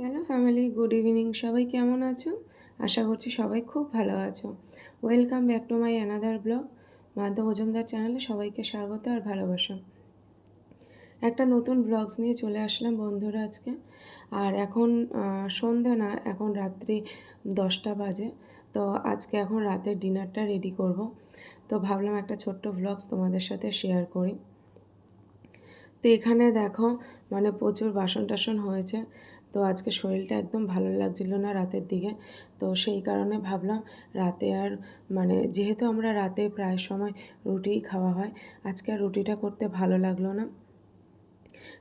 Hello family, good evening. সবাই কেমন আছো? আশা করছি সবাই খুব ভালো আছো। Welcome back to my another blog Madhyam Majumdar চ্যানেলে সবাইকে স্বাগত আর ভালোবাসা। একটা নতুন ব্লগস নিয়ে চলে আসলাম বন্ধুরা আজকে। আর এখন সন্ধে না, এখন রাত্রি দশটা বাজে। তো আজকে এখন রাতের ডিনারটা রেডি করব। তো ভাবলাম একটা ছোট্ট ব্লগস তোমাদের সাথে শেয়ার করি। তো এখানে দেখো মানে প্রচুর বাসন টাসন হয়েছে। তো আজকে শরীরটা একদম ভালো লাগছিল না রাতের দিকে। তো সেই কারণে ভাবলাম রাতে আর মানে যেহেতু আমরা রাতে প্রায় সময় রুটিই খাওয়া হয়, আজকে আর রুটিটা করতে ভালো লাগল না।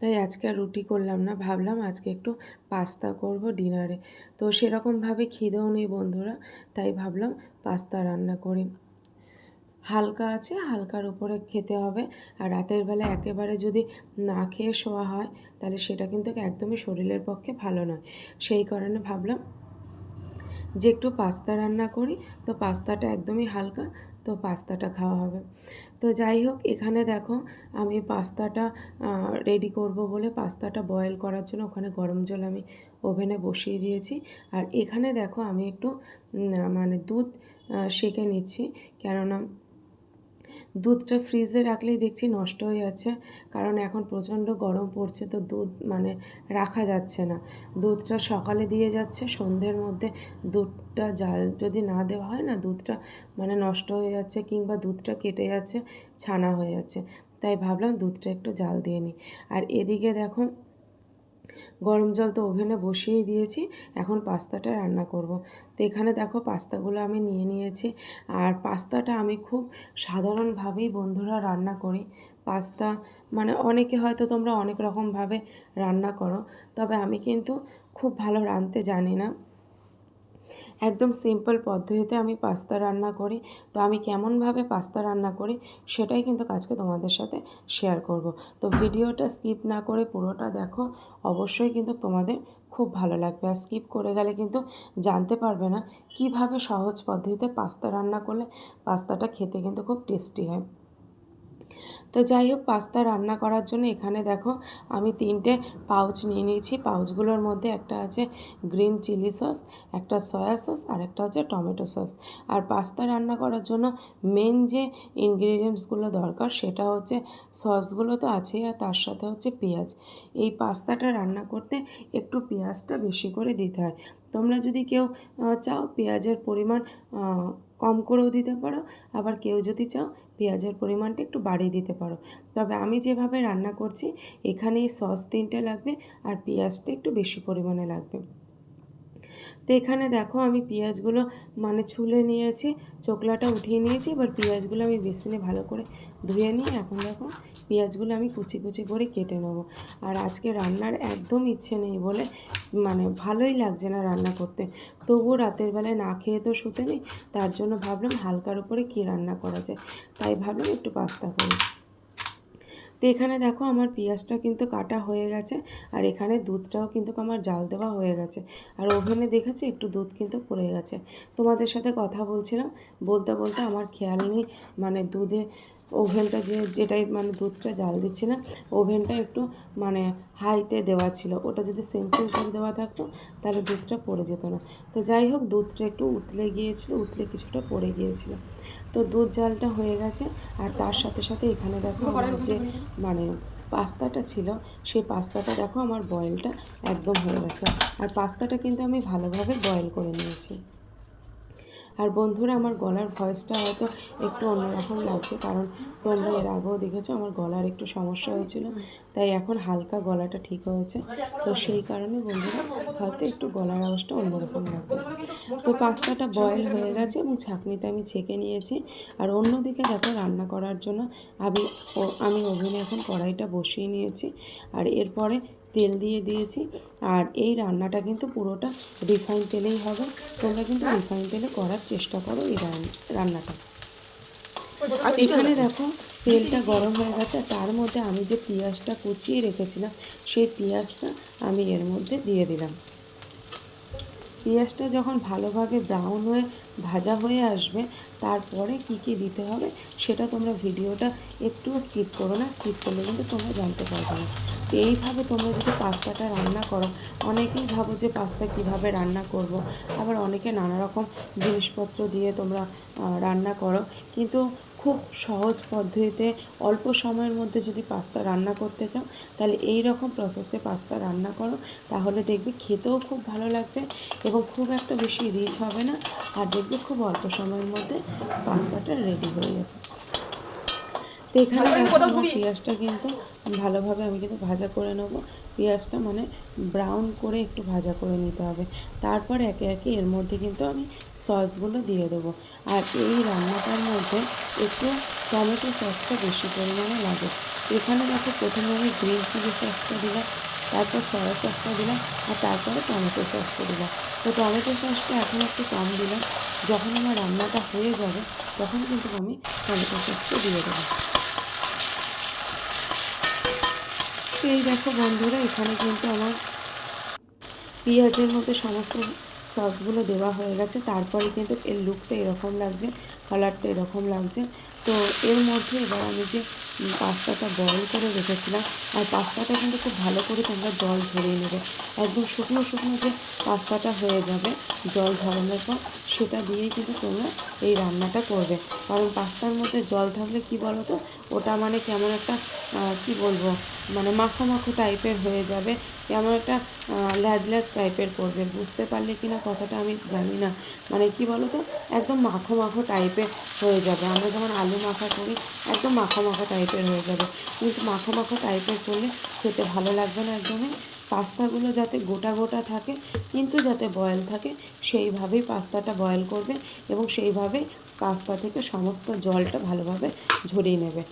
তাই আজকে আর রুটি করলাম না, ভাবলাম আজকে একটু পাস্তা করব ডিনারে। তো সেরকমভাবে খিদেও নেই বন্ধুরা, তাই ভাবলাম পাস্তা রান্না করি। হালকা আছে, হালকার উপরে খেতে হবে। আর রাতের বেলা একেবারে যদি না খেয়ে শোয়া হয়, তাহলে সেটা কিন্তু একদমই শরীরের পক্ষে ভালো নয়। সেই কারণে ভাবলাম যে একটু পাস্তা রান্না করি, তো পাস্তাটা একদমই হালকা, তো পাস্তাটা খাওয়া হবে। তো যাই হোক, এখানে দেখো আমি পাস্তাটা রেডি করব বলে পাস্তাটা বয়েল করার জন্য ওখানে গরম জল আমি ওভেনে বসিয়ে দিয়েছি। আর এখানে দেখো আমি একটু মানে দুধ সেঁকে নিচ্ছি। কেননা দুধটা ফ্রিজে রাখলেই দেখছি নষ্ট হয়ে যাচ্ছে, কারণ এখন প্রচণ্ড গরম পড়ছে তো দুধ মানে রাখা যাচ্ছে না। দুধটা সকালে দিয়ে যাচ্ছে, সন্ধ্যের মধ্যে দুধটা জাল যদি না দেওয়া হয় না, দুধটা মানে নষ্ট হয়ে যাচ্ছে কিংবা দুধটা কেটে যাচ্ছে, ছানা হয়ে যাচ্ছে। তাই ভাবলাম দুধটা একটু জাল দিয়ে নিই। আর এদিকে দেখো গরম জল তো ওভেনে বসিয়ে দিয়েছি, এখন পাস্তাটা রান্না করব। তো এখানে দেখো পাস্তাগুলো আমি নিয়ে নিয়েছি, আর পাস্তাটা আমি খুব সাধারণভাবেই বন্ধুরা রান্না করি। পাস্তা মানে অনেকে হয়তো তোমরা অনেক রকমভাবে রান্না করো, তবে আমি কিন্তু খুব ভালো রাঁধতে জানি না। একদম সিম্পল পদ্ধতিতে আমি পাস্তা রান্না করি। তো আমি কেমনভাবে পাস্তা রান্না করি সেটাই কিন্তু আজকে তোমাদের সাথে শেয়ার করব। তো ভিডিওটা স্কিপ না করে পুরোটা দেখো। অবশ্যই কিন্তু তোমাদের খুব ভালো লাগবে। আর স্কিপ করে গেলে কিন্তু জানতে পারবে না কীভাবে সহজ পদ্ধতিতে পাস্তা রান্না করলে পাস্তাটা খেতে কিন্তু খুব টেস্টি হয়। তো যাই হোক, পাস্তা রান্না করার জন্য এখানে দেখো আমি তিনটে পাউচ নিয়ে নিয়েছি। পাউচগুলোর মধ্যে একটা আছে গ্রিন চিলি সস, একটা সয়া সস আর একটা হচ্ছে টমেটো সস। আর পাস্তা রান্না করার জন্য মেন যে ইনগ্রিডিয়েন্টসগুলো দরকার সেটা হচ্ছে সসগুলো তো আছেই আর তার সাথে হচ্ছে পেঁয়াজ। এই পাস্তাটা রান্না করতে একটু পেঁয়াজটা বেশি করে দিতে হয়। তোমরা যদি কেউ চাও পেঁয়াজের পরিমাণ কম করেও দিতে পারো, আবার কেউ যদি চাও পেঁয়াজের পরিমাণটা একটু বাড়িয়ে দিতে পারো। তবে আমি যেভাবে রান্না করছি এখানে সস তিনটে লাগবে আর পেঁয়াজটা একটু বেশি পরিমাণে লাগবে। তো এখানে দেখো আমি পেঁয়াজগুলো মানে ছুলে নিয়েছি, চোকলাটা উঠিয়ে নিয়েছি, এবার পেঁয়াজগুলো আমি বেসিনে ভালো করে ধুয়ে নিয়ে এখন দেখো পেঁয়াজগুলো আমি কুচি কুচি করে কেটে নেব। আর আজকে রান্নার একদম ইচ্ছে নেই বলে মানে ভালোই লাগছে না রান্না করতে। তবুও রাতের বেলায় না খেয়ে তো শুতে নেই, তার জন্য ভাবলাম হালকার উপরে কী রান্না করা যায়। তাই ভাবলাম একটু পাস্তা করি। তো এখানে দেখো আমার পেঁয়াজটা কিন্তু কাটা হয়ে গেছে, আর এখানে দুধটাও কিন্তু আমার জাল দেওয়া হয়ে গেছে। আর ওভেনে দেখেছি একটু দুধ কিন্তু পড়ে গেছে। তোমাদের সাথে কথা বলছিলাম, বলতে বলতে আমার খেয়াল নেই মানে দুধে ওভেনটা যে, যেটাই মানে দুধটা জাল না ওভেনটা একটু মানে হাইতে দেওয়া ছিল। ওটা যদি সেম সেম করে দেওয়া থাকতো, তাহলে দুধটা পড়ে যেত না। তো যাই হোক, দুধটা একটু উতলে গিয়েছিল, উতলে কিছুটা পড়ে গিয়েছিল। তো দুধ জালটা হয়ে গেছে, আর তার সাথে সাথে এখানে দেখো যে মানে পাস্তাটা ছিল, সেই পাস্তাটা দেখো আমার বয়েলটা একদম হয়ে গেছে। আর পাস্তাটা কিন্তু আমি ভালোভাবে বয়েল করে নিয়েছি। আর বন্ধুরা, আমার গলার ভয়েসটা হয়তো একটু অন্যরকম লাগছে, কারণ তোমরা এর আগেও দেখেছ আমার গলার একটু সমস্যা হয়েছিল, তাই এখন হালকা গলাটা ঠিক হয়েছে। তো সেই কারণে বন্ধুরা, হয়তো একটু গলার আওয়াজটা অন্যরকম লাগবে। তো পাস্তাটা বয়েল হয়ে গেছে এবং ছাঁকনিতে আমি ছেঁকে নিয়েছি। আর অন্যদিকে দেখো, রান্না করার জন্য আমি আমি ওভেনে এখন কড়াইটা বসিয়ে নিয়েছি। আর এরপরে তেল দিয়ে দিয়েছি। আর এই রান্নাটা কিন্তু পুরোটা রিফাইন তেলেই হবে। তোমরা কিন্তু রিফাইন তেলে করার চেষ্টা করো এই রান- রান্নাটা। আর এখানে দেখো, তেলটা গরম হয়ে গেছে। তার মধ্যে আমি যে পেঁয়াজটা কুচিয়ে রেখেছিলাম, সেই পেঁয়াজটা আমি এর মধ্যে দিয়ে দিলাম। পেঁয়াজটা যখন ভালোভাবে ব্রাউন হয়ে, ভাজা হয়ে আসবে, তারপরে কি কি দিতে হবে, সেটা তোমরা ভিডিওটা একটুও স্কিপ করো না। স্কিপ করলে কিন্তু তোমরা জানতে পারবে না। এইভাবে তোমরা যদি পাস্তাটা রান্না করো, অনেকেই ভাবো যে পাস্তা কীভাবে রান্না করব। আবার অনেকে নানা রকম জিনিসপত্র দিয়ে তোমরা রান্না করো। কিন্তু খুব সহজ পদ্ধতিতে অল্প সময়ের মধ্যে যদি পাস্তা রান্না করতে চাও, তাহলে এই রকম প্রসেসে পাস্তা রান্না করো। তাহলে দেখবে খেতেও খুব ভালো লাগবে এবং খুব একটা বেশি রিচ হবে না। আর দেখবে খুব অল্প সময়ের মধ্যে পাস্তাটা রেডি হয়ে যাবে। তো এখানে পেঁয়াজটা কিন্তু ভালোভাবে আমি কিন্তু ভাজা করে নেব। পেঁয়াজটা মানে ব্রাউন করে একটু ভাজা করে নিতে হবে। তারপর একে একে এর মধ্যে কিন্তু আমি সসগুলো দিয়ে দেবো। আর এই রান্নাটার মধ্যে একটু টমেটো সসটা বেশি পরিমাণে লাগে। এখানে দেখো প্রথমে আমি গ্রিন চিলি সসটা দিলাম তারপর সয়া সসটা দিলাম আর তারপরে টমেটো সসটা দিলাম। তো টমেটো সসটা এখন একটু কম দিলাম। যখন আমার রান্নাটা হয়ে যাবে তখন কিন্তু আমি টমেটো সসটা দিয়ে দেবো। তো এই দেখো বন্ধুরা, এখানে কিন্তু আমার পেঁয়াজের মধ্যে সমস্ত সসগুলো দেওয়া হয়ে গেছে। তারপরে কিন্তু এর লুকটা এরকম লাগছে কালারটা এরকম লাগছে। তো এর মধ্যে এবার আমি যে পাস্তাটা বয়েল করে রেখেছিলাম, আর পাস্তাটা কিন্তু খুব ভালো করে তোমরা জল ঝরিয়ে নেবে। একদম শুকনো শুকনো যে পাস্তাটা হয়ে যাবে, জল ঝরানোর পর সেটা দিয়েই কিন্তু তোমরা এই রান্নাটা করবে। কারণ পাস্তার মধ্যে জল থাকলে কি বলো তো ওটা মানে কেমন একটা কি বলব? মানে মাখো মাখো টাইপের হয়ে যাবে, কেমন একটা ল্যাদ ল্যাদ টাইপের করবে। বুঝতে পারলে কি না কথাটা আমি জানি না। মানে কি বলো তো একদম মাখো মাখো টাইপের হয়ে যাবে। আমরা যেমন আলু মাখা করি একদম মাখা মাখা টাইপের হয়ে যাবে। কিন্তু মাখা মাখা টাইপের করলে খেতে ভালো লাগবে না একদমই। পাস্তাগুলো যাতে গোটা গোটা থাকে, কিন্তু যাতে বয়েল থাকে, সেইভাবেই পাস্তাটা বয়েল করবে এবং সেইভাবেই পাস্তা থেকে সমস্ত জলটা ভালোভাবে ঝরিয়ে নেবে।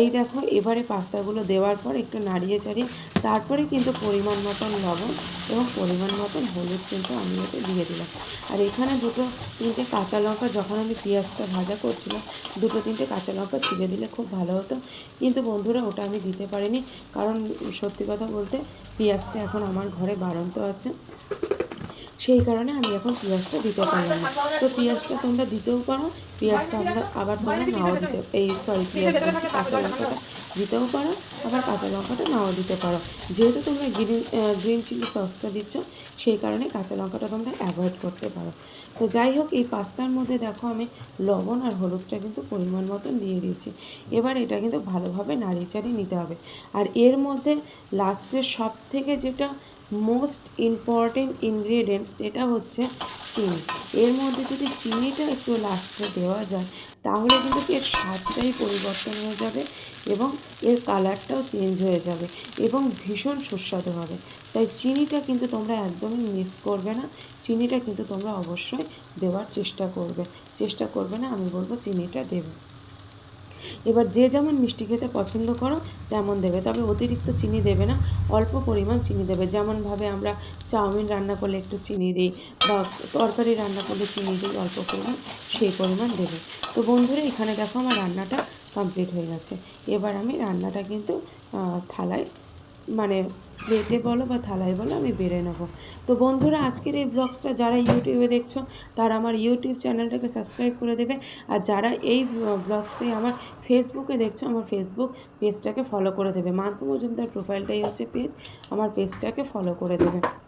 এই দেখো, এবারে পাস্তাগুলো দেওয়ার পর একটু নাড়িয়ে চাড়িয়ে, তারপরে কিন্তু পরিমাণ মতন লবণ এবং পরিমাণ মতন হলুদ কিন্তু আমি ওতে দিয়ে দিলাম। আর এখানে দুটো তিনটে কাঁচা লঙ্কা, যখন আমি পেঁয়াজটা ভাজা করছিলাম, দুটো তিনটে কাঁচা লঙ্কা ছিঁড়ে দিলে খুব ভালো হতো। কিন্তু বন্ধুরা, ওটা আমি দিতে পারিনি, কারণ সত্যি কথা বলতে, পেঁয়াজটা এখন আমার ঘরে বাড়ন্ত আছে। সেই কারণে আমি এখন পেঁয়াজটা দিতে পারলাম না। তো পেঁয়াজটা তোমরা দিতেও পারো, পেঁয়াজটা আমরা আবার তোমরা নাও দিতে এই সরি পেঁয়াজ বলছি কাঁচা লঙ্কাটা দিতেও পারো, আবার কাঁচা লঙ্কাটা নাও দিতে পারো। যেহেতু তোমরা গ্রিন গ্রিন চিলি সসটা দিচ্ছ, সেই কারণে কাঁচা লঙ্কাটা তোমরা অ্যাভয়েড করতে পারো। তো যাই হোক, এই পাস্তার মধ্যে দেখো আমি লবণ আর হলুদটা কিন্তু পরিমাণ মতন দিয়ে দিয়েছি। এবার এটা কিন্তু ভালোভাবে নাড়িয়ে চাড়িয়ে নিতে হবে। আর এর মধ্যে লাস্টের সব থেকে যেটা মোস্ট ইম্পর্টেন্ট ইনগ্রেডিয়েন্টস এটা হচ্ছে চিনি। এর মধ্যে যদি চিনিটা একটু লাস্টে দেওয়া যায়, তাহলে কিন্তু এর স্বাদটাই পরিবর্তন হয়ে যাবে এবং এর কালারটাও চেঞ্জ হয়ে যাবে এবং ভীষণ সুস্বাদু হবে। তাই চিনিটা কিন্তু তোমরা একদমই মিস করবে না। চিনিটা কিন্তু তোমরা অবশ্যই দেওয়ার চেষ্টা করবে। চেষ্টা করবে না, আমি বলব চিনিটা দেবে। এবার যে যেমন মিষ্টি খেতে পছন্দ করো, তেমন দেবে। তবে অতিরিক্ত চিনি দেবে না, অল্প পরিমাণ চিনি দেবে। যেমনভাবে আমরা চাউমিন রান্না করলে একটু চিনি দিই বা তরকারি রান্না করলে চিনি দিই, অল্প পরিমাণ, সেই পরিমাণ দেবে। তো বন্ধুরা, এখানে দেখো আমার রান্নাটা কমপ্লিট হয়ে গেছে। এবার আমি রান্নাটা কিন্তু থালায় মানে প্লেটে বলো বা থালায় বলো, আমি বেড়ে নেব। তো বন্ধুরা, আজকের এই ব্লগসটা যারা ইউটিউবে দেখছ, তারা আমার ইউটিউব চ্যানেলটাকে সাবস্ক্রাইব করে দেবে। আর যারা এই ব্লগসটাই আমার ফেসবুকে দেখছ, আমার ফেসবুক পেজটাকে ফলো করে দেবে। মান্তু মজুমদার প্রোফাইলটাই হচ্ছে পেজ আমার পেজটাকে ফলো করে দেবে।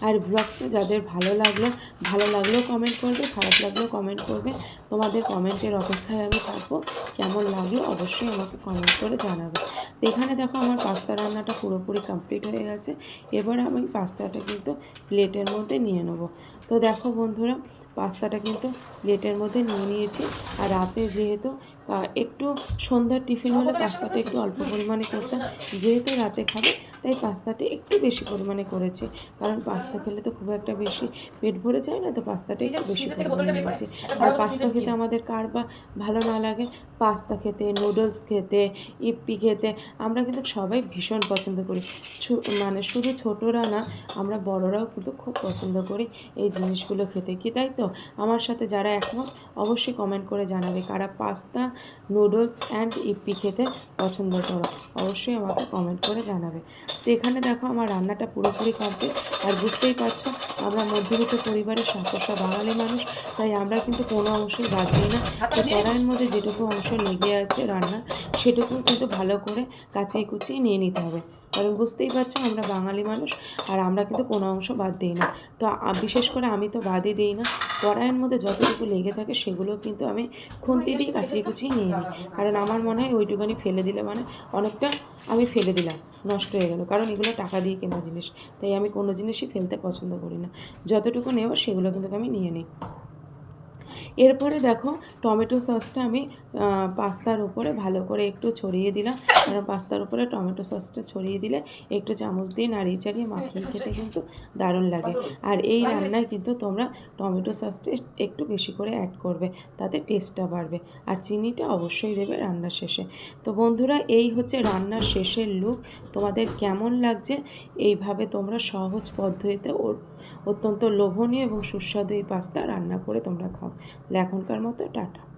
আর ব্লগসটা যাদের ভালো লাগল, ভালো লাগলেও কমেন্ট করবে, খারাপ লাগলেও কমেন্ট করবে। তোমাদের কমেন্টের অপেক্ষায় আমি থাকব। কেমন লাগল অবশ্যই আমাকে কমেন্ট করে জানাবে। তো এখানে দেখো আমার পাস্তা রান্নাটা পুরোপুরি কমপ্লিট হয়ে গেছে। এবার আমি পাস্তাটা কিন্তু প্লেটের মধ্যে নিয়ে নেব। তো দেখো বন্ধুরা পাস্তাটা কিন্তু প্লেটের মধ্যে নিয়ে নিয়েছি। আর রাতে যেহেতু একটু সন্ধ্যার টিফিন হলে পাস্তাটা একটু অল্প পরিমাণে করতাম। যেহেতু রাতে খাবে তাই পাস্তাটা একটু বেশি পরিমাণে করেছি। কারণ পাস্তা খেলে তো খুব একটা বেশি পেট ভরে যায় না তো পাস্তাটা একটু বেশি পরিমাণে নিয়েছি। আর পাস্তা খেতে আমাদের কার বা ভালো না লাগে পাস্তা খেতে নুডলস খেতে ইপ্পি খেতে আমরা কিন্তু সবাই ভীষণ পছন্দ করি। মানে শুধু ছোটরা না আমরা বড়রাও কিন্তু খুব পছন্দ করি এই জিনিসগুলো খেতে। কি তাই তো? আমার সাথে যারা একমত অবশ্যই কমেন্ট করে জানাবে কারা পাস্তা নুডলস অ্যান্ড ইপি খেতে পছন্দ করো। অবশ্যই আমাকে কমেন্ট করে জানাবে। তো এখানে দেখো আমার রান্নাটা পুরোপুরি কমপ্লিট আর বুঝতেই পারছ, আমরা মধ্যবিত্ত পরিবারের সাতটা বাঙালি মানুষ, তাই আমরা কিন্তু কোনো অংশই বাদ দিই না। তো কড়াইয়ের মধ্যে যেটুকু অংশ লেগে আছে রান্না, সেটুকু কিন্তু ভালো করে কাচিয়ে কুচিয়ে নিয়ে নিতে হবে। কারণ বুঝতেই পারছ আমরা বাঙালি মানুষ, আর আমরা কিন্তু কোনো অংশ বাদ দিই না। তো বিশেষ করে আমি তো বাদই দিই না। কড়াইয়ের মধ্যে যতটুকু লেগে থাকে সেগুলো কিন্তু আমি খুন্তি দিয়ে কাছিয়ে কুচিয়ে নিয়ে নিই। কারণ আমার মনে হয় ওইটুখানি ফেলে দিলে মানে অনেকটা আমি ফেলে দিলাম, নষ্ট হয়ে গেল। কারণ এগুলো টাকা দিয়ে কেনা জিনিস। তাই আমি কোনো জিনিসই ফেলতে পছন্দ করি না। যতটুকু নেব সেগুলো কিন্তু আমি নিয়ে নিই। এরপরে দেখো টমেটো সসটা আমি পাস্তার উপরে ভালো করে একটু ছড়িয়ে দিলাম। কারণ পাস্তার উপরে টমেটো সসটা ছড়িয়ে দিলে একটু চামচ দিয়ে নাড়িয়ে চাড়িয়ে মাখিয়ে খেতে কিন্তু দারুণ লাগে। আর এই রান্নায় কিন্তু তোমরা টমেটো সসটা একটু বেশি করে অ্যাড করবে তাতে টেস্টটা বাড়বে। আর চিনিটা অবশ্যই দেবে রান্নার শেষে। তো বন্ধুরা এই হচ্ছে রান্নার শেষের লুক তোমাদের কেমন লাগছে? এইভাবে তোমরা সহজ পদ্ধতিতে ও- অত্যন্ত লোভনীয় এবং সুস্বাদু এই পাস্তা রান্না করে তোমরা খাও। তাহলে এখনকার মতো টাটা।